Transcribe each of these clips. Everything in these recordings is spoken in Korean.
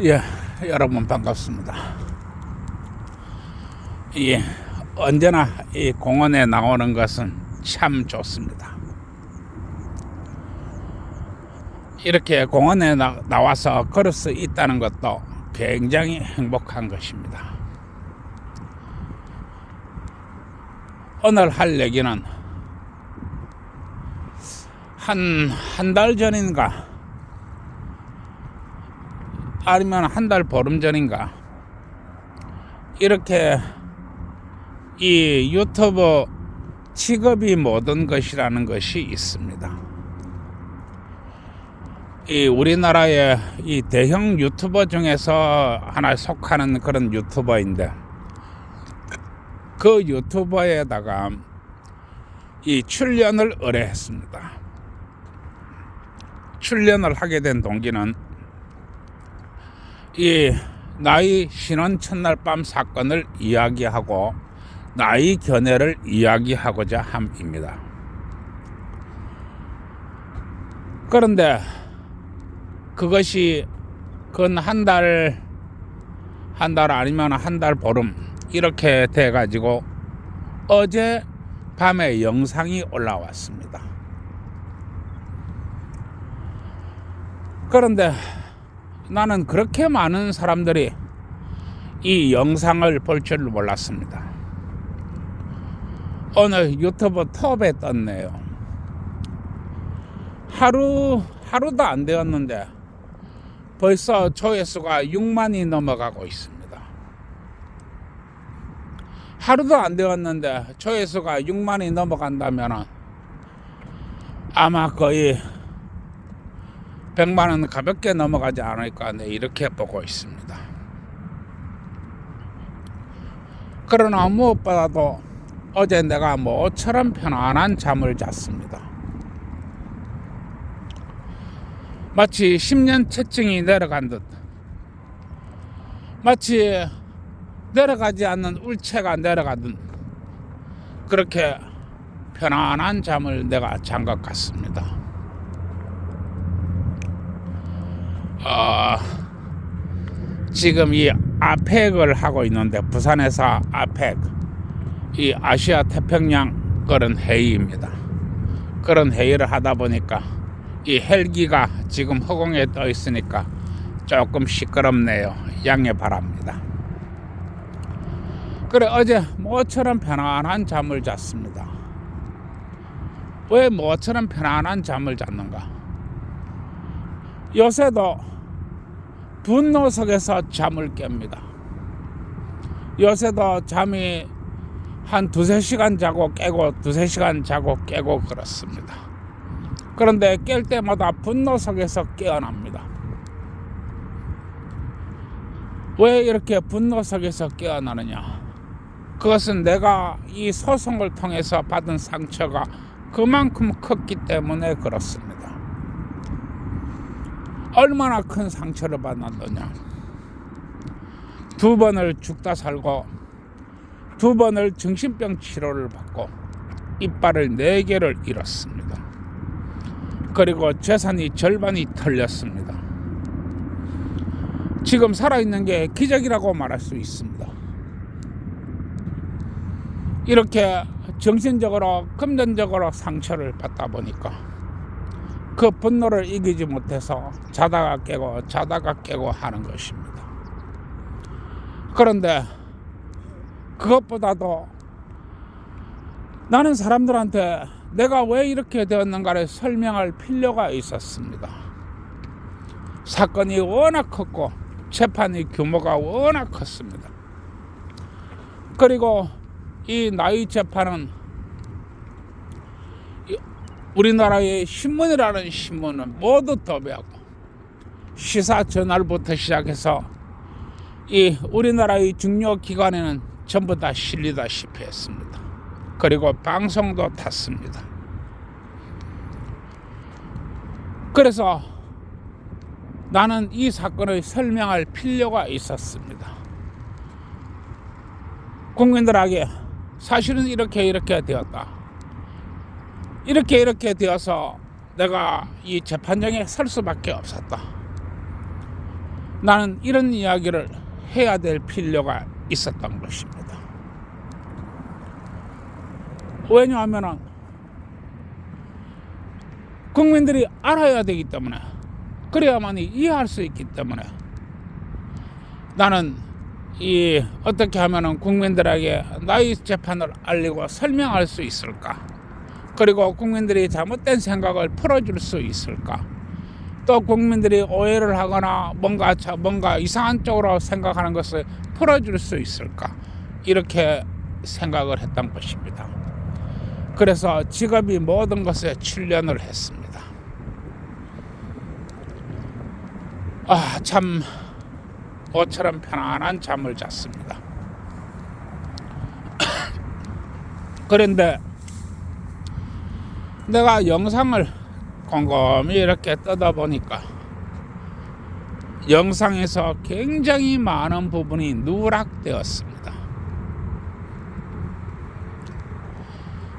예, 여러분 반갑습니다. 예, 언제나 이 공원에 나오는 것은 참 좋습니다. 이렇게 공원에 나, 나와서 걸을 수 있다는 것도 굉장히 행복한 것입니다. 오늘 할 얘기는 한 한 달 전인가 아니면 한 달 보름 전인가 이렇게 이 유튜브 직업이 모든 것이라는 것이 있습니다. 이 우리나라의 이 대형 유튜버 중에서 하나 속하는 그런 유튜버인데 그 유튜버에다가 이 출연을 의뢰했습니다. 출연을 하게 된 동기는 이 나이 신혼 첫날 밤 사건을 이야기하고 나이 견해를 이야기하고자 함입니다. 그런데 그것이 근 한 달, 한 달 아니면 한 달 보름 이렇게 돼 가지고 어제 밤에 영상이 올라왔습니다. 그런데 나는 그렇게 많은 사람들이 이 영상을 볼 줄 몰랐습니다. 오늘 유튜브 톱에 떴네요. 하루, 하루도 안 되었는데 벌써 조회수가 6만이 넘어가고 있습니다. 하루도 안 되었는데 조회수가 6만이 넘어간다면 아마 거의 100만 원 가볍게 넘어가지 않을까 네, 이렇게 보고 있습니다. 그러나 무엇보다도 어제 내가 모처럼 편안한 잠을 잤습니다. 마치 10년 채증이 내려간 듯 마치 내려가지 않는 울체가 내려가듯 그렇게 편안한 잠을 내가 잔 것 같습니다. 어, 지금 이 아펙을 하고 있는데 부산에서 아펙 이 아시아 태평양 그런 회의입니다. 그런 회의를 하다 보니까 이 헬기가 지금 허공에 떠 있으니까 조금 시끄럽네요. 양해 바랍니다. 그래 어제 모처럼 편안한 잠을 잤습니다. 왜 모처럼 편안한 잠을 잤는가? 요새도 분노 속에서 잠을 깹니다. 요새도 잠이 한 두세 시간 자고 깨고 두세 시간 자고 깨고 그렇습니다. 그런데 깰 때마다 분노 속에서 깨어납니다. 왜 이렇게 분노 속에서 깨어나느냐? 그것은 내가 이 소송을 통해서 받은 상처가 그만큼 컸기 때문에 그렇습니다. 얼마나 큰 상처를 받았느냐. 두 번을 죽다 살고 두 번을 정신병 치료를 받고 이빨을 네 개를 잃었습니다. 그리고 재산이 절반이 털렸습니다. 지금 살아있는 게 기적이라고 말할 수 있습니다. 이렇게 정신적으로 금전적으로 상처를 받다 보니까 그 분노를 이기지 못해서 자다가 깨고 자다가 깨고 하는 것입니다. 그런데 그것보다도 나는 사람들한테 내가 왜 이렇게 되었는가를 설명할 필요가 있었습니다. 사건이 워낙 컸고 재판의 규모가 워낙 컸습니다. 그리고 이 나이 재판은 우리나라의 신문이라는 신문은 모두 도배하고 시사 저널부터 시작해서 이 우리나라의 중요 기관에는 전부 다 실리다시피 했습니다. 그리고 방송도 탔습니다. 그래서 나는 이 사건을 설명할 필요가 있었습니다. 국민들에게 사실은 이렇게 이렇게 되었다. 이렇게 이렇게 되어서 내가 이 재판장에 설 수밖에 없었다. 나는 이런 이야기를 해야 될 필요가 있었던 것입니다. 왜냐하면 국민들이 알아야 되기 때문에 그래야만이 이해할 수 있기 때문에 나는 이 어떻게 하면은 국민들에게 나의 재판을 알리고 설명할 수 있을까? 그리고 국민들이 잘못된 생각을 풀어줄 수 있을까? 또 국민들이 오해를 하거나 뭔가 자- 뭔가 이상한 쪽으로 생각하는 것을 풀어줄 수 있을까? 이렇게 생각을 했던 것입니다. 그래서 직업이 모든 것에 출연을 했습니다. 아, 참 옷처럼 편안한 잠을 잤습니다. 그런데 내가 영상을 곰곰이 이렇게 뜯어 보니까 영상에서 굉장히 많은 부분이 누락되었습니다.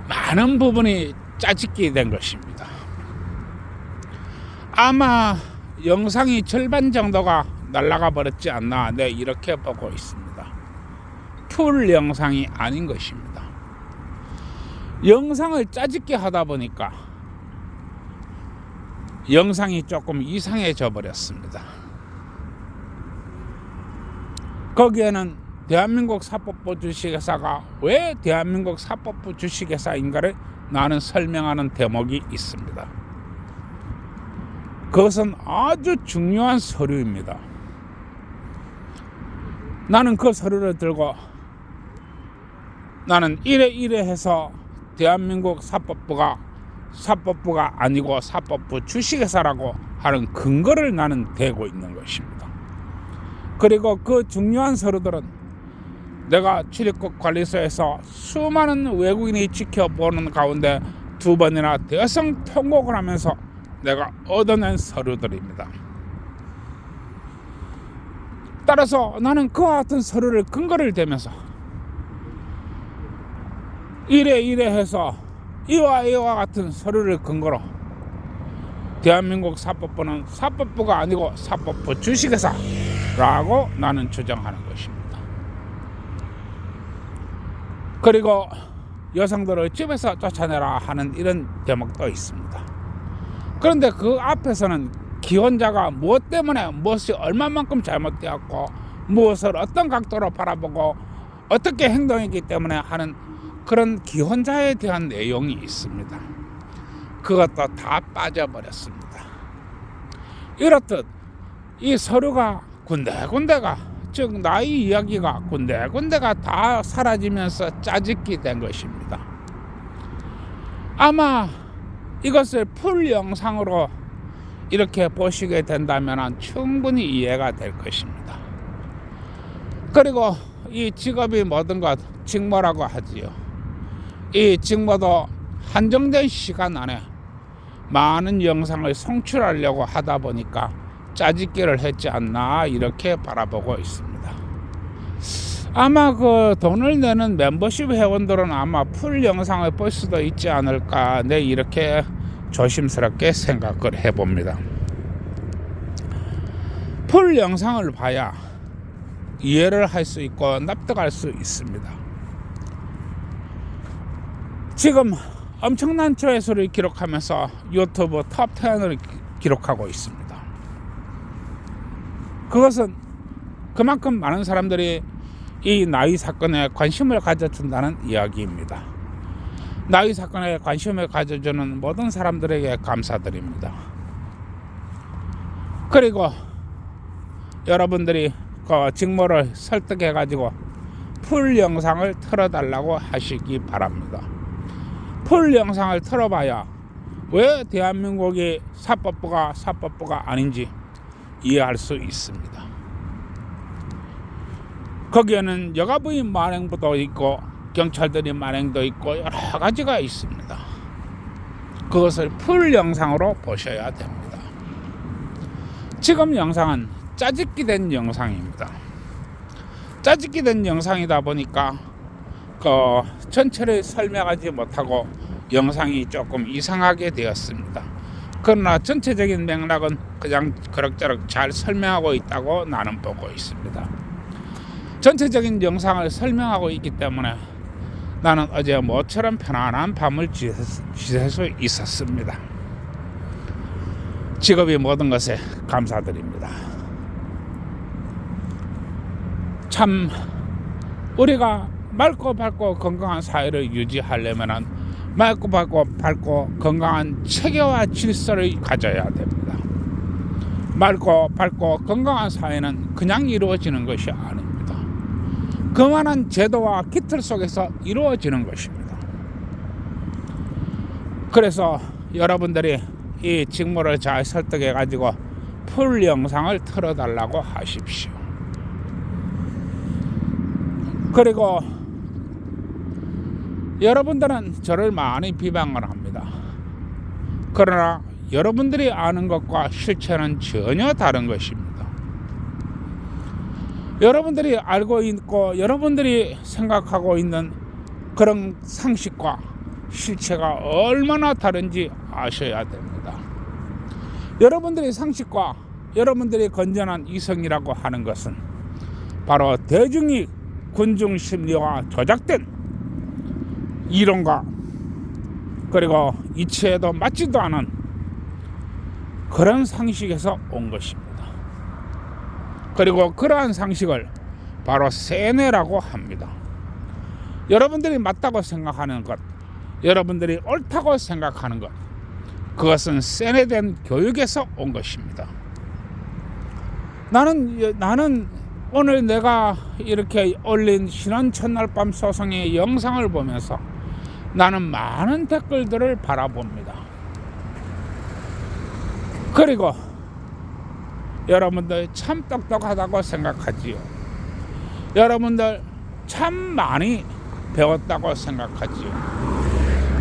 많은 부분이 짜집기 된 것입니다. 아마 영상이 절반 정도가 날아가 버렸지 않나 네 이렇게 보고 있습니다. 풀 영상이 아닌 것입니다. 영상을 짜집게 하다 보니까 영상이 조금 이상해져 버렸습니다. 거기에는 대한민국 사법부 주식회사가 왜 대한민국 사법부 주식회사인가를 나는 설명하는 대목이 있습니다. 그것은 아주 중요한 서류입니다. 나는 그 서류를 들고 나는 이래 이래 해서 대한민국 사법부가 사법부가 아니고 사법부 주식회사라고 하는 근거를 나는 대고 있는 것입니다. 그리고 그 중요한 서류들은 내가 출입국 관리소에서 수많은 외국인이 지켜보는 가운데 두 번이나 대성 통곡을 하면서 내가 얻어낸 서류들입니다. 따라서 나는 그와 같은 서류를 근거를 대면서 이래 이래 해서 이와 이와 같은 서류를 근거로 대한민국 사법부는 사법부가 아니고 사법부 주식회사라고 나는 주장하는 것입니다. 그리고 여성들을 집에서 쫓아내라 하는 이런 대목도 있습니다. 그런데 그 앞에서는 기혼자가 무엇 때문에 무엇이 얼마만큼 잘못되었고 무엇을 어떤 각도로 바라보고 어떻게 행동했기 때문에 하는 그런 기혼자에 대한 내용이 있습니다. 그것도 다 빠져버렸습니다. 이렇듯 이 서류가 군데군데가 즉 나의 이야기가 군데군데가 다 사라지면서 짜집기 된 것입니다. 아마 이것을 풀 영상으로 이렇게 보시게 된다면 충분히 이해가 될 것입니다. 그리고 이 직업이 뭐든 것 직무라고 하지요. 이 직무도 한정된 시간 안에 많은 영상을 송출하려고 하다 보니까 짜집기를 했지 않나 이렇게 바라보고 있습니다. 아마 그 돈을 내는 멤버십 회원들은 아마 풀 영상을 볼 수도 있지 않을까 네 이렇게 조심스럽게 생각을 해봅니다. 풀 영상을 봐야 이해를 할 수 있고 납득할 수 있습니다. 지금 엄청난 조회수를 기록하면서 유튜브 탑 10을 기록하고 있습니다. 그것은 그만큼 많은 사람들이 이 나이 사건에 관심을 가져준다는 이야기입니다. 나이 사건에 관심을 가져주는 모든 사람들에게 감사드립니다. 그리고 여러분들이 그 직무를 설득해 가지고 풀 영상을 틀어달라고 하시기 바랍니다. 풀 영상을 틀어봐야 왜 대한민국이 사법부가 사법부가 아닌지 이해할 수 있습니다. 거기에는 여가부인 만행부도 있고 경찰들이 만행도 있고 여러 가지가 있습니다. 그것을 풀 영상으로 보셔야 됩니다. 지금 영상은 짜집기 된 영상입니다. 짜집기 된 영상이다 보니까 그 전체를 설명하지 못하고 영상이 조금 이상하게 되었습니다. 그러나 전체적인 맥락은 그냥 그럭저럭 잘 설명하고 있다고 나는 보고 있습니다. 전체적인 영상을 설명하고 있기 때문에 나는 어제 모처럼 편안한 밤을 지낼 수 있었습니다. 직업이 모든 것에 감사드립니다. 참 우리가 맑고 밝고 건강한 사회를 유지하려면 맑고 밝고 밝고 건강한 체계와 질서를 가져야 됩니다. 맑고 밝고 건강한 사회는 그냥 이루어지는 것이 아닙니다. 그만한 제도와 기틀 속에서 이루어지는 것입니다. 그래서 여러분들이 이 직무를 잘 설득해 가지고 풀 영상을 틀어달라고 하십시오. 그리고 여러분들은 저를 많이 비방을 합니다. 그러나 여러분들이 아는 것과 실체는 전혀 다른 것입니다. 여러분들이 알고 있고 여러분들이 생각하고 있는 그런 상식과 실체가 얼마나 다른지 아셔야 됩니다. 여러분들의 상식과 여러분들이 건전한 이성이라고 하는 것은 바로 대중이 군중 심리와 조작된 이론과 그리고 이치에도 맞지도 않은 그런 상식에서 온 것입니다. 그리고 그러한 상식을 바로 세뇌라고 합니다. 여러분들이 맞다고 생각하는 것, 여러분들이 옳다고 생각하는 것, 그것은 세뇌된 교육에서 온 것입니다. 나는 나는 오늘 내가 이렇게 올린 신원 첫날 밤 소송의 영상을 보면서 나는 많은 댓글들을 바라봅니다. 그리고 여러분들 참 똑똑하다고 생각하지요. 여러분들 참 많이 배웠다고 생각하지요.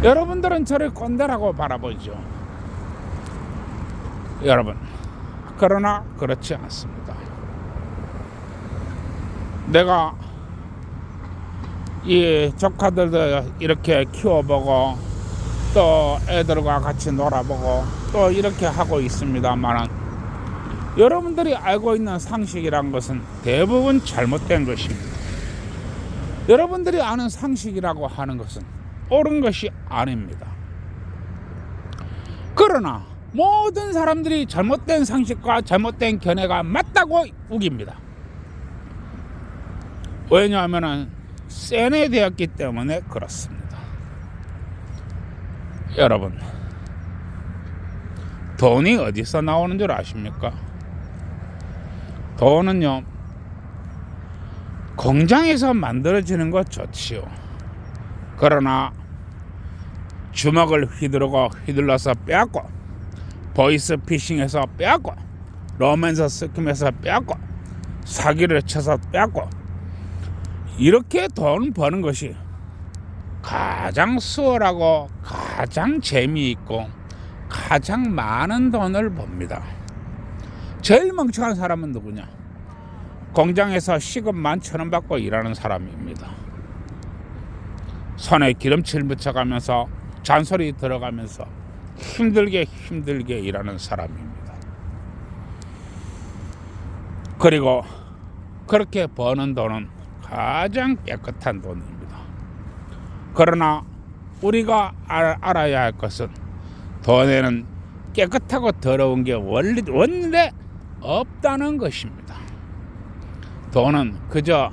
여러분들은 저를 꼰대라고 바라보죠. 여러분, 그러나 그렇지 않습니다. 내가 이 조카들도 이렇게 키워보고 또 애들과 같이 놀아보고 또 이렇게 하고 있습니다만 여러분들이 알고 있는 상식이란 것은 대부분 잘못된 것입니다. 여러분들이 아는 상식이라고 하는 것은 옳은 것이 아닙니다. 그러나 모든 사람들이 잘못된 상식과 잘못된 견해가 맞다고 우깁니다. 왜냐하면 세뇌 되었기 때문에 그렇습니다. 여러분, 돈이 어디서 나오는 줄 아십니까? 돈은요, 공장에서 만들어지는 것 좋지요. 그러나 주먹을 휘두르고 휘둘러서 빼앗고 보이스 피싱에서 빼앗고 로맨스 스킴에서 빼앗고 사기를 쳐서 빼앗고 이렇게 돈 버는 것이 가장 수월하고 가장 재미있고 가장 많은 돈을 법니다. 제일 멍청한 사람은 누구냐? 공장에서 시급 만천 원 받고 일하는 사람입니다. 손에 기름칠 묻혀가면서 잔소리 들어가면서 힘들게 힘들게 일하는 사람입니다. 그리고 그렇게 버는 돈은 가장 깨끗한 돈입니다. 그러나 우리가 알, 알아야 할 것은 돈에는 깨끗하고 더러운 게 원리, 원래 없다는 것입니다. 돈은 그저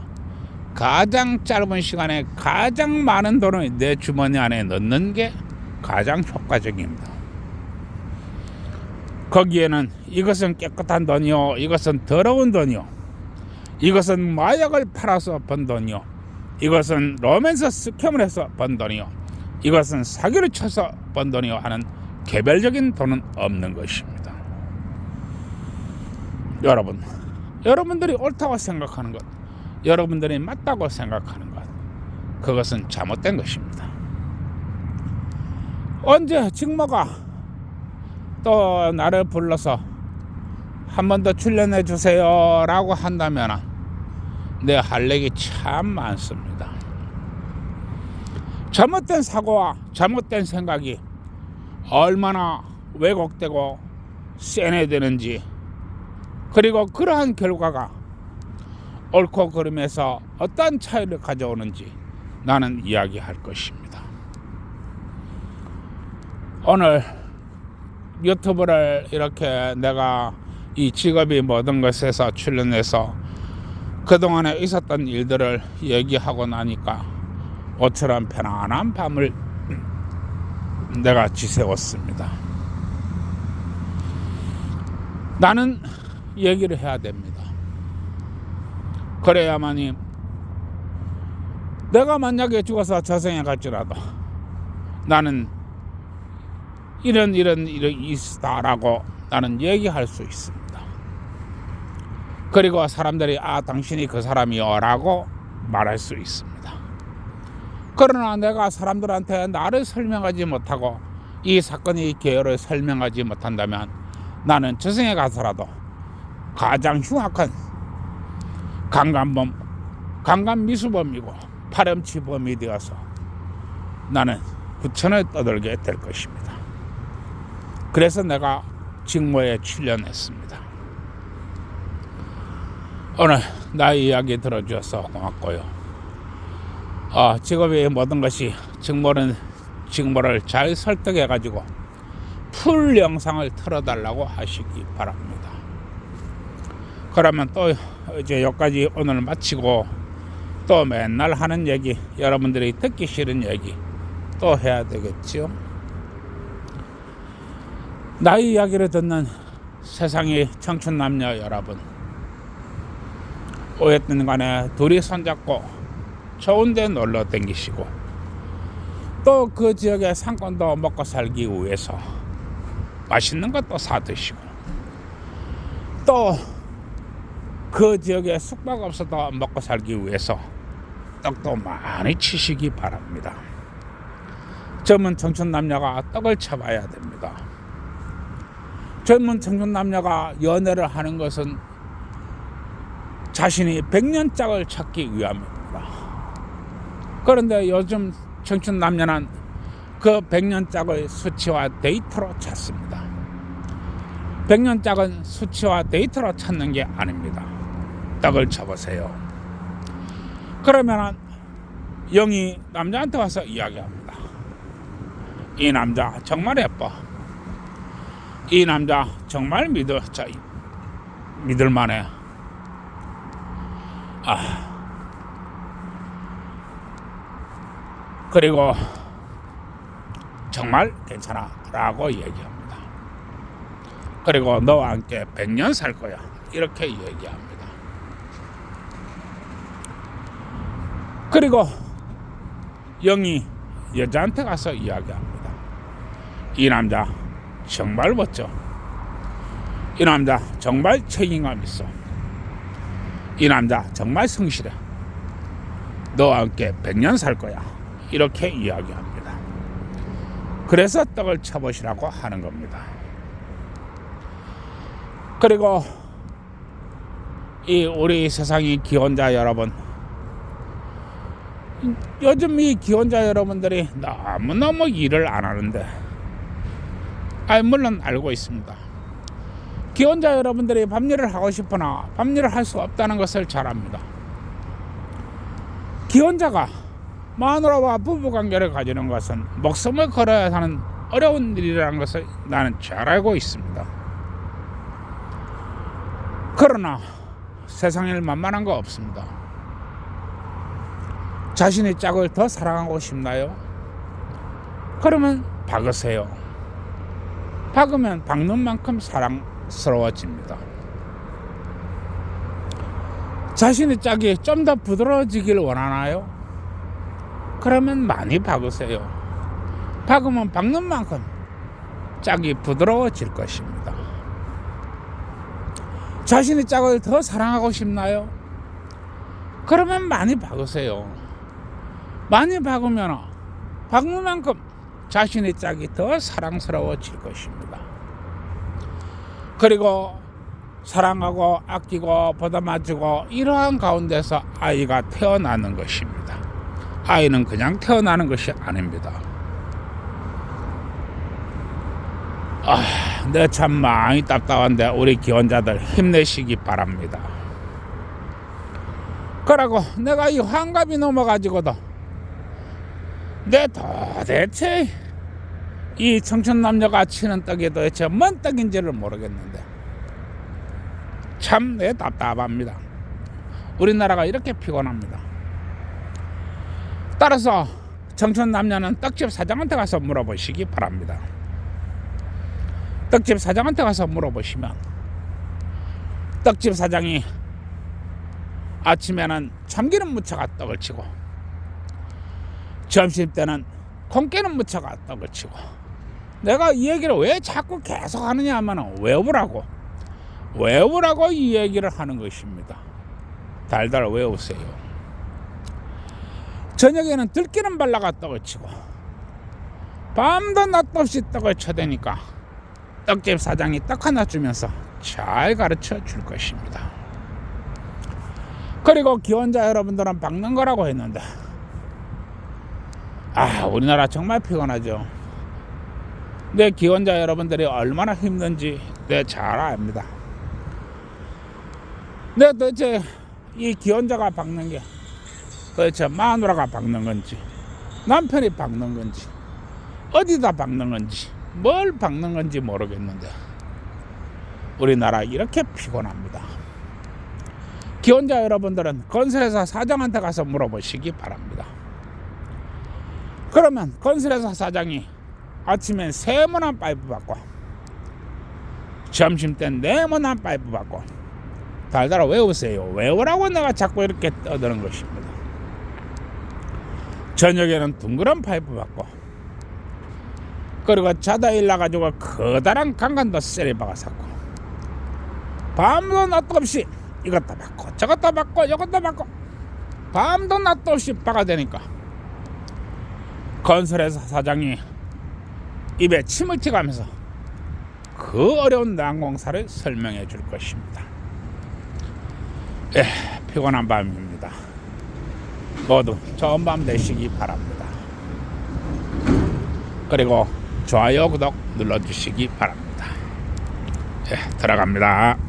가장 짧은 시간에 가장 많은 돈을 내 주머니 안에 넣는 게 가장 효과적입니다. 거기에는 이것은 깨끗한 돈이요, 이것은 더러운 돈이요, 이것은 마약을 팔아서 번 돈이요, 이것은 로맨스 스캠을 해서 번 돈이요, 이것은 사기를 쳐서 번 돈이요 하는 개별적인 돈은 없는 것입니다. 여러분, 여러분들이 옳다고 생각하는 것, 여러분들이 맞다고 생각하는 것, 그것은 잘못된 것입니다. 언제 직모가 또 나를 불러서 한 번 더 출연해 주세요라고 한다면 내할 얘기 참 많습니다. 잘못된 사고와 잘못된 생각이 얼마나 왜곡되고 세뇌되는지 그리고 그러한 결과가 옳고 그름에서 어떤 차이를 가져오는지 나는 이야기할 것입니다. 오늘 유튜브를 이렇게 내가 이 직업이 모든 것에서 출연해서 그동안에 있었던 일들을 얘기하고 나니까 모처럼 편안한 밤을 내가 지새웠습니다. 나는 얘기를 해야 됩니다. 그래야만이 내가 만약에 죽어서 저승에 갈지라도 나는 이런 이런 일이 있다라고 나는 얘기할 수 있습니다. 그리고 사람들이 아 당신이 그 사람이요라고 말할 수 있습니다. 그러나 내가 사람들한테 나를 설명하지 못하고 이 사건의 개요를 설명하지 못한다면 나는 저승에 가서라도 가장 흉악한 강간범, 강간 미수범이고 파렴치범이 되어서 나는 구천을 떠들게 될 것입니다. 그래서 내가 직무에 출연했습니다. 오늘 나의 이야기 들어주셔서 고맙고요. 어, 직업의 모든 것이 직무는 직무를 잘 설득해 가지고 풀 영상을 틀어달라고 하시기 바랍니다. 그러면 또 이제 여기까지 오늘 마치고 또 맨날 하는 얘기 여러분들이 듣기 싫은 얘기 또 해야 되겠지요. 나의 이야기를 듣는 세상의 청춘 남녀 여러분 오했든 간에 둘이 손잡고 좋은 데 놀러 댕기시고 또 그 지역의 상권도 먹고 살기 위해서 맛있는 것도 사 드시고 또 그 지역에 숙박업소도 먹고 살기 위해서 떡도 많이 치시기 바랍니다. 젊은 청춘 남녀가 떡을 쳐봐야 됩니다. 젊은 청춘 남녀가 연애를 하는 것은 자신이 백년 짝을 찾기 위함입니다. 그런데 요즘 청춘 남녀는 그 백년 짝을 수치와 데이터로 찾습니다. 백년 짝은 수치와 데이터로 찾는 게 아닙니다. 떡을 쳐보세요. 그러면 영이 남자한테 와서 이야기합니다. 이 남자 정말 예뻐. 이 남자 정말 자 믿을 만해. 아. 그리고 정말 괜찮아 라고 얘기합니다. 그리고 너와 함께 100년 살 거야. 이렇게 얘기합니다. 그리고 영이 여자한테 가서 이야기합니다. 이 남자 정말 멋져. 이 남자 정말 책임감 있어. 이 남자 정말 성실해. 너와 함께 100년 살 거야. 이렇게 이야기합니다. 그래서 떡을 쳐보시라고 하는 겁니다. 그리고 이 우리 세상의 기혼자 여러분, 요즘 이 기혼자 여러분들이 너무너무 일을 안 하는데, 아 물론 알고 있습니다. 기혼자 여러분들이 밤일을 하고 싶으나 밤일을 할 수 없다는 것을 잘 압니다. 기혼자가 마누라와 부부 관계를 가지는 것은 목숨을 걸어야 하는 어려운 일이라는 것을 나는 잘 알고 있습니다. 그러나 세상에 만만한 거 없습니다. 자신의 짝을 더 사랑하고 싶나요? 그러면 박으세요. 박으면 박는 만큼 사랑 스러워집니다. 자신의 짝이 좀 더 부드러워지길 원하나요? 그러면 많이 박으세요. 박으면 박는 만큼 짝이 부드러워질 것입니다. 자신의 짝을 더 사랑하고 싶나요? 그러면 많이 박으세요. 많이 박으면 박는 만큼 자신의 짝이 더 사랑스러워질 것입니다. 그리고 사랑하고 아끼고 보담아주고 이러한 가운데서 아이가 태어나는 것입니다. 아이는 그냥 태어나는 것이 아닙니다. 아, 내참 많이 답답한데 우리 기원자들 힘내시기 바랍니다. 그러고 내가 이 환갑이 넘어가지고도 내 도대체 이 청춘 남녀가 치는 떡이 도대체 뭔 떡인지를 모르겠는데 참내 답답합니다. 우리나라가 이렇게 피곤합니다. 따라서 청춘 남녀는 떡집 사장한테 가서 물어보시기 바랍니다. 떡집 사장한테 가서 물어보시면 떡집 사장이 아침에는 참기름 무쳐가 떡을 치고 점심 때는 콩깨는 무쳐가 떡을 치고 내가 이 얘기를 왜 자꾸 계속 하느냐 하면 외우라고 외우라고 이 얘기를 하는 것입니다. 달달 외우세요. 저녁에는 들기름 발라가 떡을 치고 밤도 낮도 없이 떡을 쳐대니까 떡집 사장이 떡 하나 주면서 잘 가르쳐 줄 것입니다. 그리고 기원자 여러분들은 박는 거라고 했는데 아 우리나라 정말 피곤하죠. 내 기원자 여러분들이 얼마나 힘든지 내잘 압니다. 내 도대체 이 기원자가 박는 게 도대체 마누라가 박는 건지 남편이 박는 건지 어디다 박는 건지 뭘 박는 건지 모르겠는데 우리나라 이렇게 피곤합니다. 기혼자 여러분들은 건설회사 사장한테 가서 물어보시기 바랍니다. 그러면 건설회사 사장이 아침엔 세모난 파이프 받고 점심 때 네모난 파이프 받고 달달아 외우세요. 외우라고 내가 자꾸 이렇게 떠드는 것입니다. 저녁에는 둥그런 파이프 받고 그리고 자다 일나가지고 커다란 강간도 쎄리 박아샀고 밤도 낮도 없이 이것도 받고 저것도 받고 이것도 받고 밤도 낮도 없이 박아대니까 건설회사 사장이 입에 침을 튀가면서 그 어려운 난공사를 설명해 줄 것입니다. 예, 피곤한 밤입니다. 모두 좋은 밤 되시기 바랍니다. 그리고 좋아요, 구독 눌러주시기 바랍니다. 예, 들어갑니다.